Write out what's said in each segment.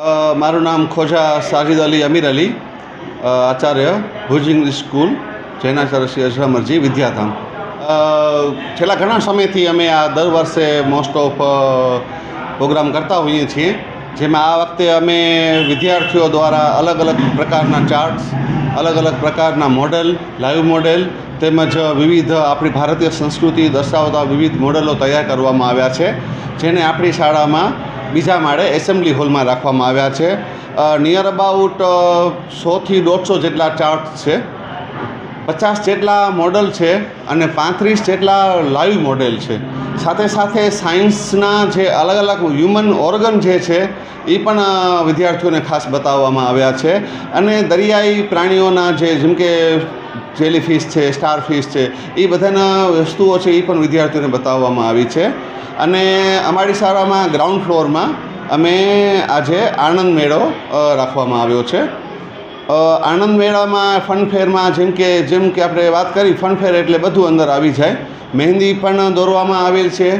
મારું નામ ખોજા Sajid Ali Amir Ali. Acharya Bhuj English school જૈનાચાર્ય શ્રી અઝહમરજી, વિદ્યાધામ. છેલ્લા ઘણા સમયથી અમે આ દર વર્ષે મોસ્ટ ઓફ પ્રોગ્રામ કરતા હોઈએ છીએ, જેમાં આ વખતે અમે વિદ્યાર્થીઓ દ્વારા અલગ અલગ પ્રકારના ચાર્ટ્સ અલગ અલગ પ્રકારના મોડેલ લાઈવ મોડેલ તેમજ વિવિધ આપણી ભારતીય સંસ્કૃતિ દર્શાવતા વિવિધ મોડેલો તૈયાર કરવામાં આવ્યા છે, જેને આપણી શાળામાં બીજા માળે એસેમ્બલી હોલમાં રાખવામાં આવ્યા છે. નિયર અબાઉટ સોથી દોઢસો જેટલા ચાર્ટ છે. પચાસ જેટલા મોડલ છે અને પાંત્રીસ જેટલા લાઈવ મોડેલ છે. સાથે સાથે સાયન્સના જે અલગ અલગ હ્યુમન ઓર્ગન જે છે એ પણ વિદ્યાર્થીઓને ખાસ બતાવવામાં આવ્યા છે. અને દરિયાઈ પ્રાણીઓના જે, જેમ કે જેલીફિશ છે સ્ટારફિશ છે એ બધાના વસ્તુઓ છે એ પણ વિદ્યાર્થીઓને બતાવવામાં આવી છે. અને અમારી શાળામાં ગ્રાઉન્ડ ફ્લોરમાં અમે આજે આનંદ મેળો રાખવામાં આવ્યો છે. અ, આનંદ મેળામાં ફનફેરમાં જેમ કે જેમ કે આપણે વાત કરી ફનફેર એટલે બધું અંદર આવી જાય. મહેંદી પણ દોરવામાં આવેલ છે.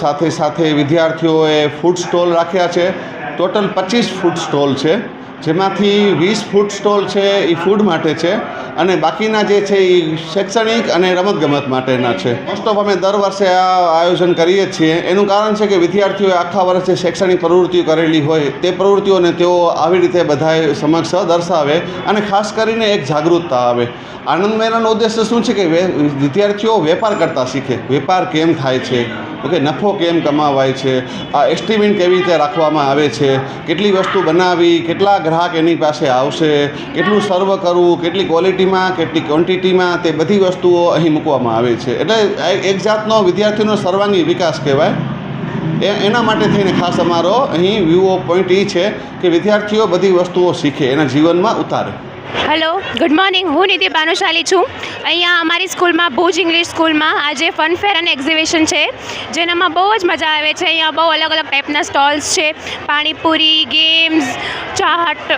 સાથે સાથે વિદ્યાર્થીઓએ ફૂડ સ્ટોલ રાખ્યા છે. ટોટલ પચીસ ફૂડ સ્ટોલ છે. જેમાંથી વીસ ફૂડ સ્ટોલ છે એ ફૂડ માટે છે. અને બાકીના જે છે એ શૈક્ષણિક અને રમતગમત માટેના છે. મોસ્ટ ઓફ અમે દર વર્ષે આ આયોજન કરીએ છીએ. એનું કારણ છે કે વિદ્યાર્થીઓએ આખા વર્ષે શૈક્ષણિક પ્રવૃત્તિઓ કરેલી હોય, તે પ્રવૃત્તિઓને તેઓ આવી રીતે બધાએ સમક્ષ દર્શાવે અને ખાસ કરીને એક જાગૃતતા આવે. આનંદ મેળાનો ઉદ્દેશ્ય શું છે કે વિદ્યાર્થીઓ વેપાર કરતા શીખે. વેપાર કેમ થાય છે? ઓકે, નફો કેમ કમાવાય છે? આ એસ્ટિમેટ કેવી રીતે રાખવામાં આવે છે? કેટલી વસ્તુ બનાવી, કેટલા ગ્રાહક એની પાસે આવશે, કેટલું સર્વ કરવું, કેટલી ક્વોલિટીમાં કેટલી ક્વોન્ટિટીમાં તે બધી વસ્તુઓ અહીં મૂકવામાં આવે છે. એટલે એક જાતનો વિદ્યાર્થીનો સર્વાંગી વિકાસ કહેવાય. એ, એના માટે થઈને ખાસ અમારો અહીં વ્યૂ પોઈન્ટ એ છે કે વિદ્યાર્થીઓ બધી વસ્તુઓ શીખે, એના જીવનમાં ઉતારે. હેલો ગુડ મોર્નિંગ હું નિધિ ભાનુશાલી છું. અહીંયા અમારી સ્કૂલમાં ભુજ ઇંગ્લિશ સ્કૂલમાં આજે ફન ફેર અને એક્ઝિબિશન છે. જેનામાં બહુ જ મજા આવે છે. અહીંયા બહુ અલગ અલગ ટાઈપના સ્ટોલ્સ છે. Panipuri games chaat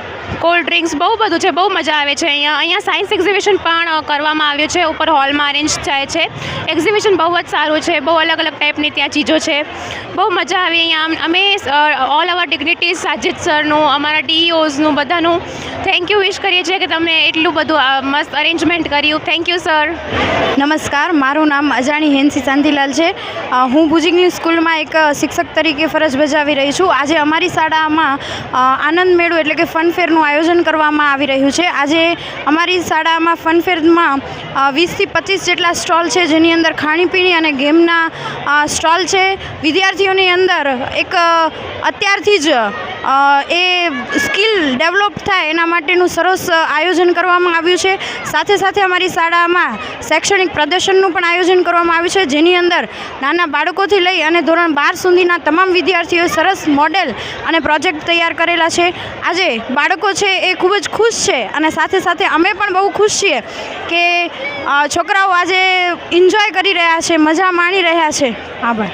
cold drinks બહુ બધું છે, બહુ મજા આવે છે અહીંયા. અહીંયા સાયન્સ એક્ઝિબિશન પણ કરવામાં આવ્યું છે, ઉપર હોલમાં અરેન્જ થાય છે. એક્ઝિબિશન બહુ જ સારું છે, બહુ અલગ અલગ ટાઈપની ત્યાં ચીજો છે. બહુ મજા આવી અહીંયા. અમે ઓલ અવર ડિગ્નિટીઝ સાજિદ સરનું, અમારા ડીઈઓઝનું બધાનું થેન્ક યુ વિશ કરીએ છીએ કે તમે એટલું બધું મસ્ત અરેન્જમેન્ટ કર્યું. થેન્ક યુ સર નમસ્કાર, મારું નામ અજાણી હેન્સી શાંતિલાલ છે. હું ભુજિંગની સ્કૂલમાં એક શિક્ષક તરીકે ફરજ બજાવી રહી છું. આજે અમારી શાળામાં આનંદ મેળો એટલે કે ફનફેરનું આયોજન કરવામાં આવી રહ્યું છે. આજે અમારી શાળામાં ફનફેરમાં વીસથી પચીસ જેટલા સ્ટોલ છે જેની અંદર ખાણીપીણી અને ગેમના સ્ટોલ છે. વિદ્યાર્થીઓની અંદર એક અત્યારથી જ એ સ્કિલ ડેવલપ થાય એના માટેનું સરસ આયોજન કરવામાં આવ્યું છે. સાથે સાથે અમારી શાળામાં શૈક્ષણિક પ્રદર્શનનું પણ આયોજન કરવામાં આવ્યું છે, જેની અંદર નાના બાળકોથી લઈ અને ધોરણ બાર સુધીના તમામ વિદ્યાર્થીઓએ સરસ મોડેલ અને પ્રોજેક્ટ તૈયાર કરેલા છે. આજે બાળકો છે એ ખૂબ જ ખુશ છે અને સાથે સાથે અમે પણ બહુ ખુશ છીએ કે છોકરાઓ આજે એન્જોય કરી રહ્યા છે, મજા માણી રહ્યા છે. આભાર.